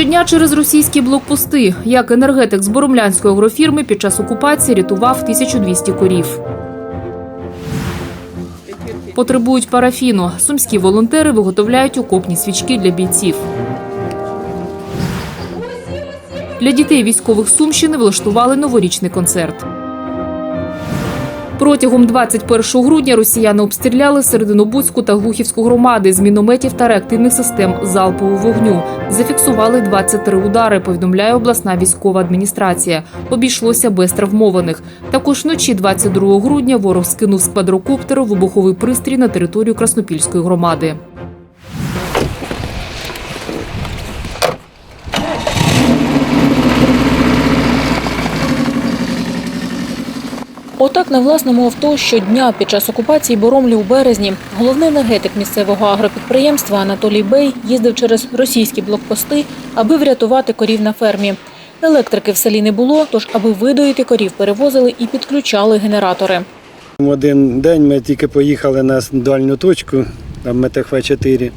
Щодня через російські блокпости, як енергетик з Боромлянської агрофірми під час окупації рятував 1200 корів. Потребують парафіну. Сумські волонтери виготовляють окопні свічки для бійців. Для дітей військових Сумщини влаштували новорічний концерт. Протягом 21 грудня росіяни обстріляли Серединобудську та Глухівську громади з мінометів та реактивних систем залпового вогню. Зафіксували 23 удари. Повідомляє обласна військова адміністрація. Обійшлося без травмованих. Також вночі 22 грудня ворог скинув з квадрокоптеру вибуховий пристрій на територію Краснопільської громади. Отак на власному авто щодня під час окупації Боромлі у березні головний енергетик місцевого агропідприємства Анатолій Бей їздив через російські блокпости, аби врятувати корів на фермі. Електрики в селі не було, тож аби видоїти корів, перевозили і підключали генератори. Один день ми тільки поїхали на дальню точку, там МТХ-4,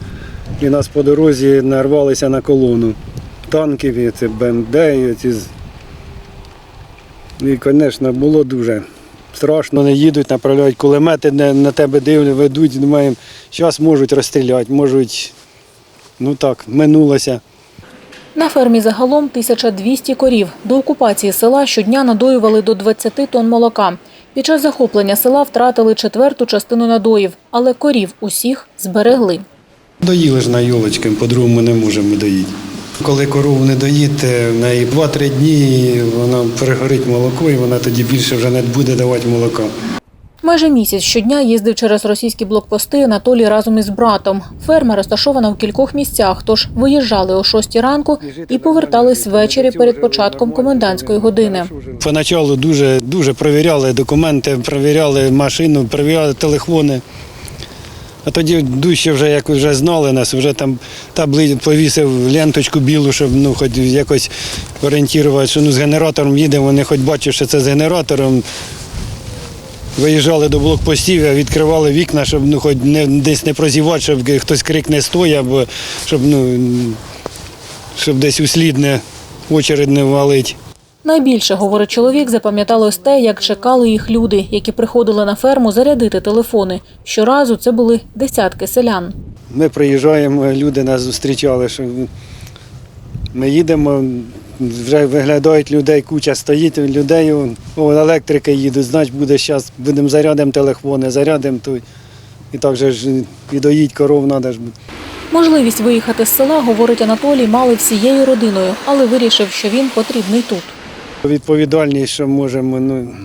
і нас по дорозі нарвалися на колону танків, це БМД. І, звісно, було дуже страшно. Вони їдуть, направляють кулемети, на, на тебе дивлять, ведуть, думаємо, зараз можуть розстріляти, можуть, ну так, минулося. На фермі загалом 1200 корів. До окупації села щодня надоювали до 20 тонн молока. Під час захоплення села втратили четверту частину надоїв, але корів усіх зберегли. Доїли ж на йолочки, по-другому не можемо доїти. Коли корову не доїти, в неї 2-3 дні вона перегорить молоко, і вона тоді більше вже не буде давати молока. Майже місяць щодня їздив через російські блокпости Анатолій разом із братом. Ферма розташована в кількох місцях, тож виїжджали о 6 ранку і повертались ввечері перед початком комендантської години. Поначалу дуже, дуже перевіряли документи, перевіряли машину, перевіряли телефони. А тоді дужче вже, як вже знали нас, вже там табли повісив ленточку білу, щоб ну, хоч якось орієнтувати, що ну, з генератором їдемо, вони хоч бачать, що це з генератором. Виїжджали до блокпостів, відкривали вікна, щоб ну, хоч не, десь не прозівати, щоб хтось крикне стой, або щоб, ну, щоб десь услід не очередь не валить. Найбільше, говорить чоловік, запам'яталось те, як чекали їх люди, які приходили на ферму зарядити телефони. Щоразу це були десятки селян. Ми приїжджаємо, люди нас зустрічали, що ми їдемо, вже виглядають людей, куча стоїть, людей, о, електрики їдуть, значить буде зараз, будемо зарядимо телефони, зарядимо той. І так же ж і доїть коров треба ж. Можливість виїхати з села, говорить Анатолій, мали всією родиною, але вирішив, що він потрібний тут. Відповідальність, що можемо, ну,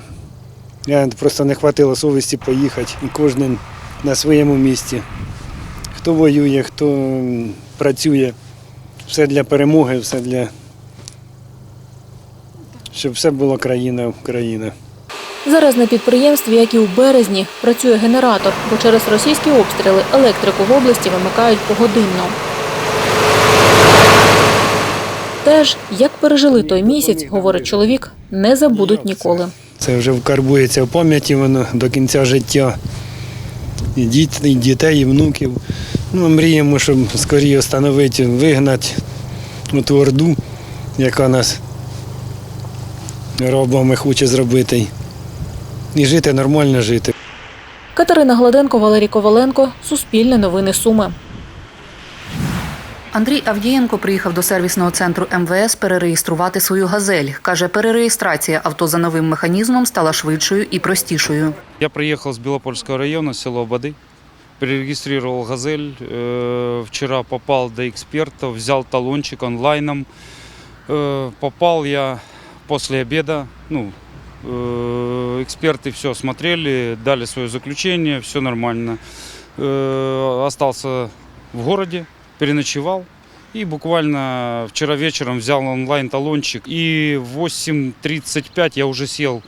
просто не хватило совісті поїхати. І кожен на своєму місці. Хто воює, хто працює. Все для перемоги, все для. Щоб все було країна, Україна. Зараз на підприємстві, як і у березні, працює генератор, бо через російські обстріли електрику в області вимикають погодинно. Теж, як пережили той місяць, говорить чоловік, не забудуть ніколи. Це вже вкарбується в пам'яті воно до кінця життя. І діт- і дітей, і внуків. Ну, мріємо, щоб скоріше встановити, вигнати ту орду, яка нас робами хоче зробити. І жити нормально жити. Катерина Гладенко, Валерій Коваленко, Суспільне новини Суми. Андрій Авдієнко приїхав до сервісного центру МВС перереєструвати свою газель. Каже, перереєстрація авто за новим механізмом стала швидшою і простішою. Я приехал с Белопольского района, село Бады, перерегистрировал «Газель». Э, Вчера попал до экспертов, взял талончик онлайном. Э, Попал я после обеда. Ну, э, эксперты все смотрели, дали свое заключение, все нормально. Э, Остался в городе, переночевал. И буквально вчера вечером взял онлайн талончик. И в 8.35 я уже сел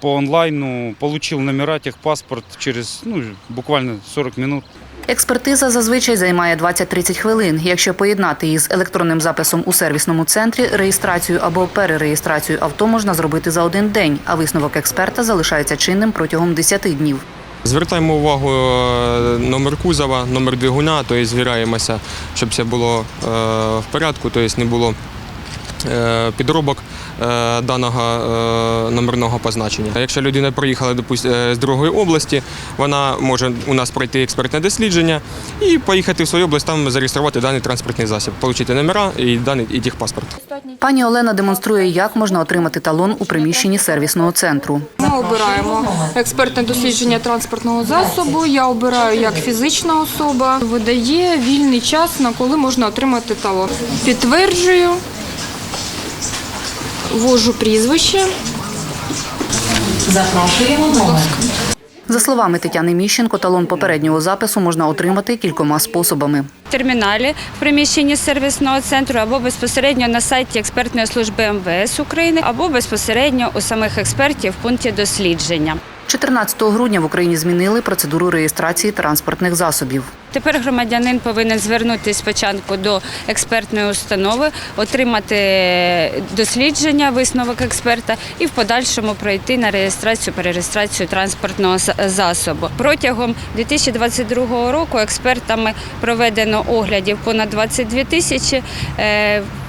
по онлайну, получил номера, техпаспорт через ну, буквально 40 минут. Експертиза зазвичай займає 20-30 хвилин. Якщо поєднати її з електронним записом у сервісному центрі, реєстрацію або перереєстрацію авто можна зробити за один день, а висновок експерта залишається чинним протягом 10 днів. Звертаємо увагу е, номер кузова, номер двигуна, тобто звіряємося, щоб все було е, в порядку, тобто не було е, підробок даного е, номерного позначення. Якщо людина приїхала е, з другої області, вона може у нас пройти експертне дослідження і поїхати в свою область, там зареєструвати даний транспортний засіб, отримати номера і даний і техпаспорт. Пані Олена демонструє, як можна отримати талон у приміщенні сервісного центру. Ми обираємо експертне дослідження транспортного засобу. Я обираю як фізична особа. Видає вільний час, на коли можна отримати талон. Підтверджую, ввожу прізвище. За словами Тетяни Міщенко, талон попереднього запису можна отримати кількома способами. в терміналі в приміщенні сервісного центру або безпосередньо на сайті експертної служби МВС України, або безпосередньо у самих експертів в пункті дослідження. 14 грудня в Україні змінили процедуру реєстрації транспортних засобів. Тепер громадянин повинен звернутися спочатку до експертної установи, отримати дослідження, висновок експерта і в подальшому пройти на реєстрацію, перереєстрацію транспортного засобу. Протягом 2022 року експертами проведено оглядів понад 22 тисячі.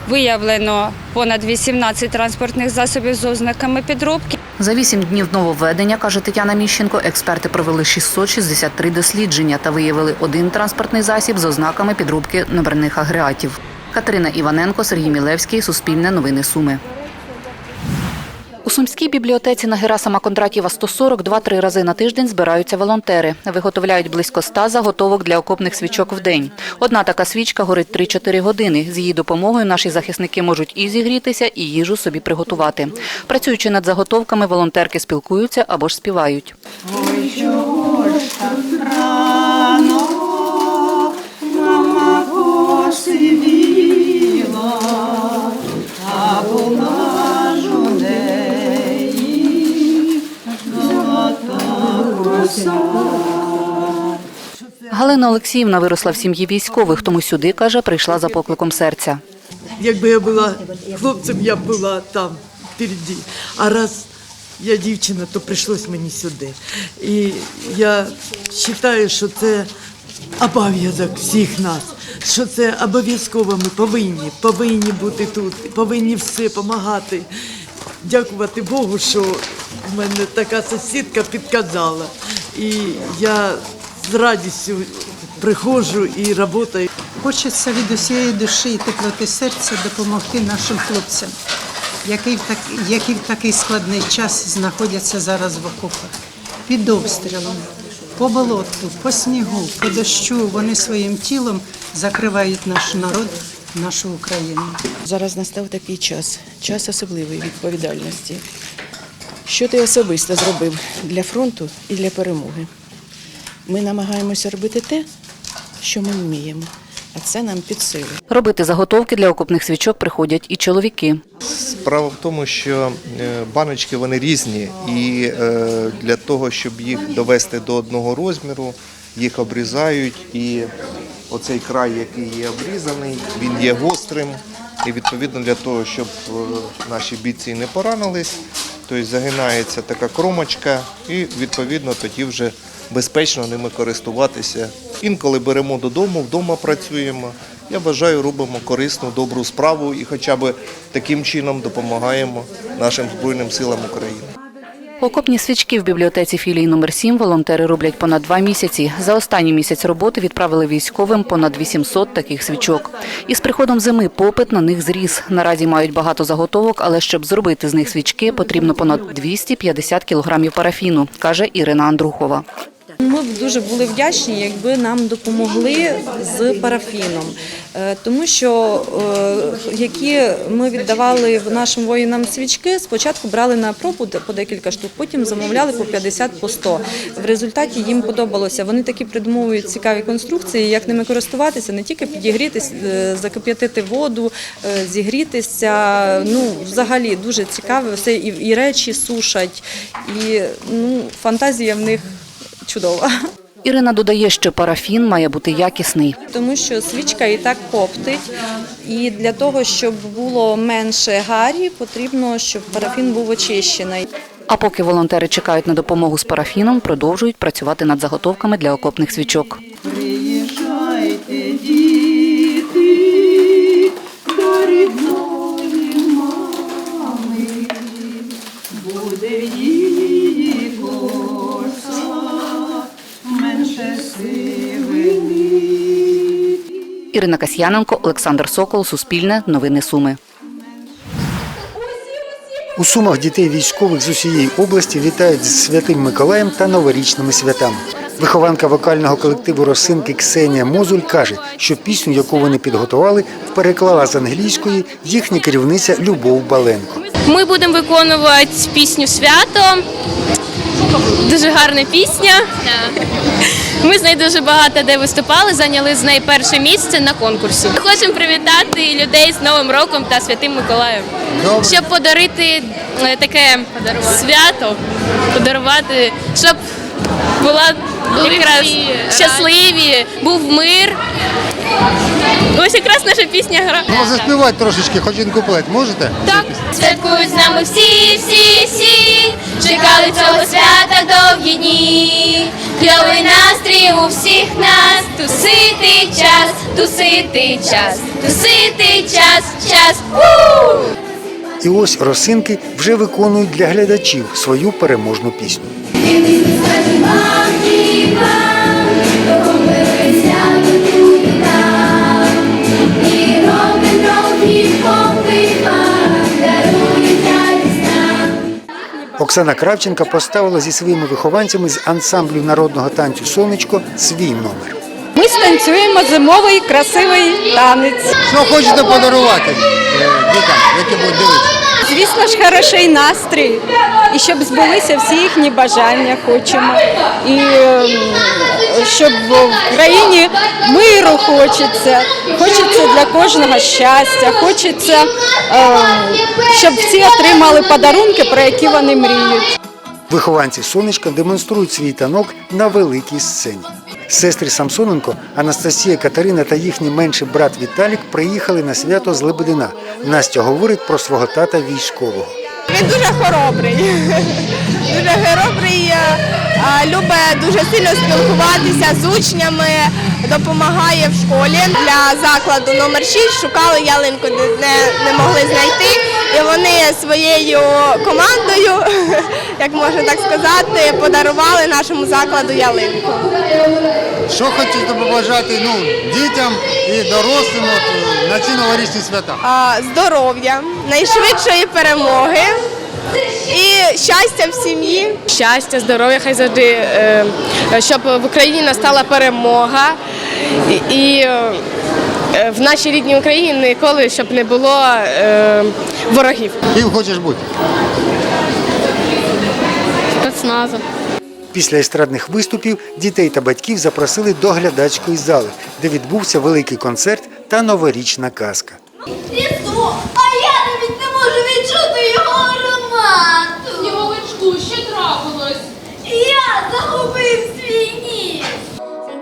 Виявлено понад 18 транспортних засобів з ознаками підробки. За вісім днів нововведення, каже Тетяна Міщенко, експерти провели 663 дослідження та виявили один транспортний засіб з ознаками підробки номерних агрегатів. Катерина Іваненко, Сергій Мілевський, Суспільне новини Суми. У Сумській бібліотеці на Герасима Кондратєва 140 два-три рази на тиждень збираються волонтери. Виготовляють близько 100 заготовок для окопних свічок в день. Одна така свічка горить 3-4 години. З її допомогою наші захисники можуть і зігрітися, і їжу собі приготувати. Працюючи над заготовками, волонтерки спілкуються або ж співають. Галина Олексіївна виросла в сім'ї військових, тому сюди, каже, прийшла за покликом серця. Якби я була хлопцем, я б була там впереді. А раз я дівчина, то прийшлось мені сюди. І я вважаю, що це обов'язок всіх нас, що це обов'язково ми повинні, повинні бути тут, повинні все допомагати. Дякувати Богу, що в мене така сусідка підказала. І я з радістю приходжу і працюю. Хочеться від усієї душі і теплоти серця допомогти нашим хлопцям, які в, так, які в такий складний час знаходяться зараз в окопах. Під обстрілом, по болоту, по снігу, по дощу вони своїм тілом закривають наш народ, нашу Україну. Зараз настав такий час, час особливої відповідальності. Що ти особисто зробив для фронту і для перемоги? Ми намагаємося робити те, що ми вміємо, а це нам під силу. Робити заготовки для окопних свічок приходять і чоловіки. Справа в тому, що е, баночки вони різні, і е, для того, щоб їх довести до одного розміру, їх обрізають. І оцей край, який є обрізаний, він є гострим. І відповідно для того, щоб е, наші бійці не поранились, тобто загинається така кромочка, і відповідно тоді вже безпечно ними користуватися. Інколи беремо додому, вдома працюємо. Я вважаю, робимо корисну, добру справу і хоча б таким чином допомагаємо нашим Збройним силам України. Окопні свічки в бібліотеці філії номер 7 волонтери роблять понад два місяці. За останній місяць роботи відправили військовим понад 800 таких свічок. І з приходом зими попит на них зріс. Наразі мають багато заготовок, але щоб зробити з них свічки, потрібно понад 250 кілограмів парафіну, каже Ірина Андрухова. Ми б дуже були вдячні, якби нам допомогли з парафіном, Е, тому що е, які ми віддавали нашим воїнам свічки, спочатку брали на пробу по декілька штук, потім замовляли по 50 по 100. В результаті їм подобалося. Вони такі придумовують цікаві конструкції, як ними користуватися, не тільки підігрітись, е, закип'ятити воду, зігрітися. Ну, взагалі дуже цікаве. Все і речі сушать, і ну, фантазія в них чудова. Ірина додає, що парафін має бути якісний. Тому що свічка і так коптить, і для того, щоб було менше гарі, потрібно, щоб парафін був очищений. А поки волонтери чекають на допомогу з парафіном, продовжують працювати над заготовками для окопних свічок. Ірина Касьяненко, Олександр Сокол, Суспільне, Новини Суми. У Сумах дітей військових з усієї області вітають з Святим Миколаєм та новорічними святами. Вихованка вокального колективу Росинки Ксенія Мозуль каже, що пісню, яку вони підготували, переклала з англійської їхня керівниця Любов Баленко. Ми будемо виконувати пісню Свято. Дуже гарна пісня. Ми з нею дуже багато де виступали, зайняли з нею перше місце на конкурсі. Ми хочемо привітати людей з Новим роком та Святим Миколаєм, щоб подарити е, таке свято, подарувати, щоб була якраз щасливі, був мир. Ось якраз наша пісня гра. Ну, заспівати трошечки, хоч один куплет, можете? Так. Святкують з нами всі, всі, всі, чекали цього свята довгі дні. Кльовий настрій у всіх нас, тусити час, тусити час, тусити час, час. У! І ось росинки вже виконують для глядачів свою переможну пісню. Оксана Кравченка поставила зі своїми вихованцями з ансамблю народного танцю Сонечко свій номер. Ми станцюємо зимовий красивий танець. Що хочете подарувати е, дітям, які будуть дивитися? Звісно ж, хороший настрій. І щоб збулися всі їхні бажання хочемо. І ем, щоб в країні миру хочеться. Хочеться для кожного щастя, хочеться, ем, щоб всі отримали подарунки, про які вони мріють. Вихованці сонечка демонструють свій танок на великій сцені. Сестри Самсоненко, Анастасія Катерина та їхній менший брат Віталік приїхали на свято з Лебедина. Настя говорить про свого тата військового. Він дуже хоробрий. Дуже хоробрий, е, любить дуже сильно спілкуватися з учнями, допомагає в школі. Для закладу номер 6 шукали ялинку, не, не могли знайти. І вони своєю командою, як можна так сказати, подарували нашому закладу ялинку. Що хочете побажати ну, дітям і дорослим от, на ці новорічні свята? А, Здоров'я, найшвидшої перемоги і щастя в сім'ї. Щастя, здоров'я, хай завжди, е, щоб в Україні настала перемога. І, і е, в нашій рідній Україні ніколи щоб не було е, ворогів. Ким хочеш бути? Спецназом. Після естрадних виступів дітей та батьків запросили до глядацької зали, де відбувся великий концерт та новорічна казка.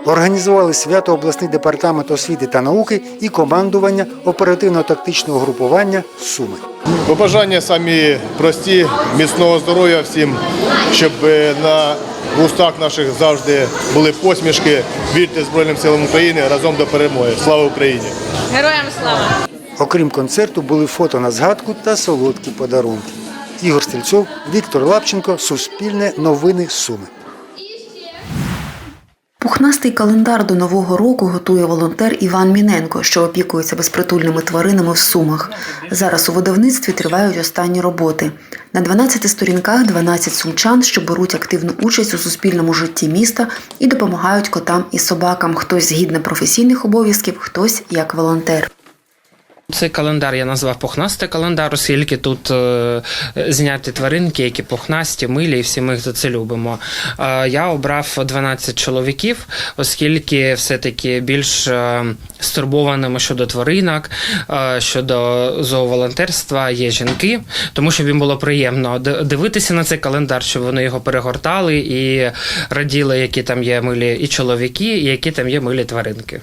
Організували свято обласний департамент освіти та науки і командування оперативно-тактичного групування Суми. Побажання самі прості, міцного здоров'я всім, щоб е, на вустах наших завжди були посмішки. Вірте Збройним силам України разом до перемоги. Слава Україні! Героям слава! Окрім концерту, були фото на згадку та солодкі подарунки. Ігор Стрільцов, Віктор Лапченко, Суспільне, Новини Суми. Пухнастий календар до нового року готує волонтер Іван Міненко, що опікується безпритульними тваринами в Сумах. Зараз у видавництві тривають останні роботи. На 12 сторінках 12 сумчан, що беруть активну участь у суспільному житті міста і допомагають котам і собакам. Хтось згідно професійних обов'язків, хтось як волонтер. Цей календар я назвав пухнастий календар, оскільки тут е, зняті тваринки, які пухнасті, милі, і всі ми їх за це любимо. Е, я обрав 12 чоловіків, оскільки все-таки більш е, стурбованими щодо тваринок, е, щодо зооволонтерства є жінки, тому що їм було приємно дивитися на цей календар, щоб вони його перегортали і раділи, які там є милі і чоловіки, і які там є милі тваринки.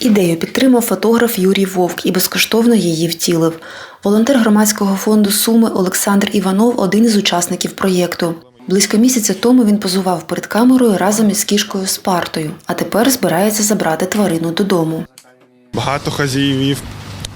Ідею підтримав фотограф Юрій Вовк і безкоштовно її втілив. Волонтер громадського фонду Суми Олександр Іванов один із учасників проєкту. Близько місяця тому він позував перед камерою разом із кішкою Спартою, а тепер збирається забрати тварину додому. Багато хазяїв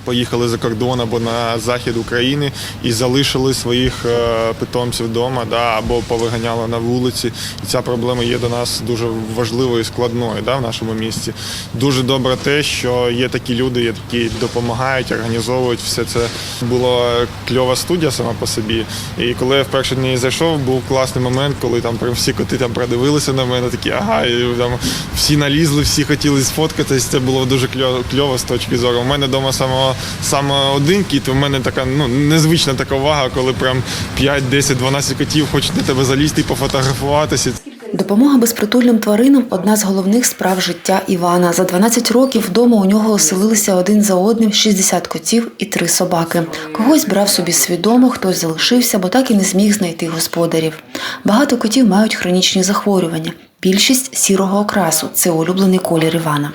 поїхали за кордон або на захід України і залишили своїх е, питомців вдома, да, або повиганяли на вулиці. І ця проблема є до нас дуже важливою і складною да, в нашому місті. Дуже добре те, що є такі люди, які допомагають, організовують все це. Була кльова студія сама по собі. І коли я вперше неї зайшов, був класний момент, коли там всі коти там продивилися на мене, такі ага, і там всі налізли, всі хотіли сфоткатись. Це було дуже кльово з точки зору. У мене вдома самого саме один кіт, у мене така ну незвична така увага, коли прям 5, 10, 12 котів хочуть на тебе залізти і пофотографуватися. Допомога безпритульним тваринам одна з головних справ життя Івана. За 12 років вдома у нього оселилися один за одним 60 котів і три собаки. Когось брав собі свідомо, хтось залишився, бо так і не зміг знайти господарів. Багато котів мають хронічні захворювання. Більшість сірого окрасу це улюблений колір Івана.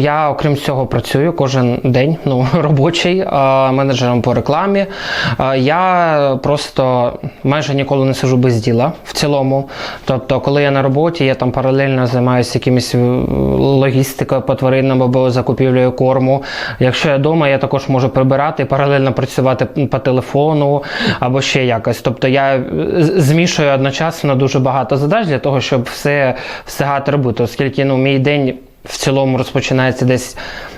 Я, окрім цього, працюю кожен день, ну робочий е, менеджером по рекламі. Е, Я просто майже ніколи не сижу без діла в цілому. Тобто, коли я на роботі, я там паралельно займаюся якимось е, логістикою по тваринам або закупівлею корму. Якщо я вдома, я також можу прибирати, паралельно працювати по телефону або ще якось. Тобто я змішую одночасно дуже багато задач для того, щоб все встигати робити, оскільки ну, мій день в цілому розпочинається десь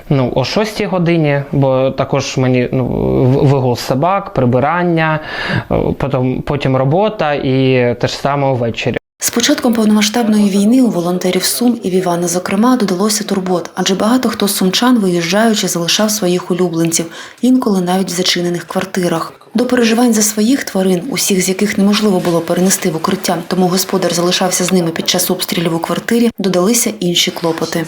ну, о 6 годині, бо також мені ну, вигул собак, прибирання, е, потім, потім робота і те ж саме ввечері. З початком повномасштабної війни у волонтерів Сум і в Івана, зокрема, додалося турбот, адже багато хто з сумчан, виїжджаючи, залишав своїх улюбленців, інколи навіть в зачинених квартирах. До переживань за своїх тварин, усіх з яких неможливо було перенести в укриття, тому господар залишався з ними під час обстрілів у квартирі, додалися інші клопоти.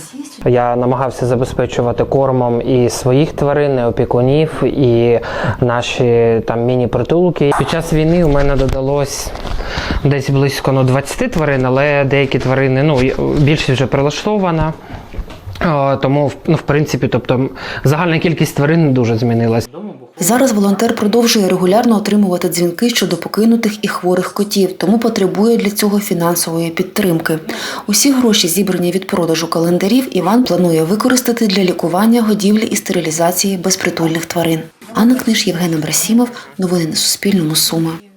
Я намагався забезпечувати кормом і своїх тварин, і опікунів, і наші там міні-притулки. Під час війни у мене додалось десь близько ну, 20 тварин, але деякі тварини, ну більшість вже прилаштована. Тому, ну, в принципі, тобто загальна кількість тварин дуже змінилась. Зараз волонтер продовжує регулярно отримувати дзвінки щодо покинутих і хворих котів, тому потребує для цього фінансової підтримки. Усі гроші, зібрані від продажу календарів, Іван планує використати для лікування, годівлі і стерилізації безпритульних тварин. Анна Книж, Євген Абрасімов. Новини на Суспільному. Суми.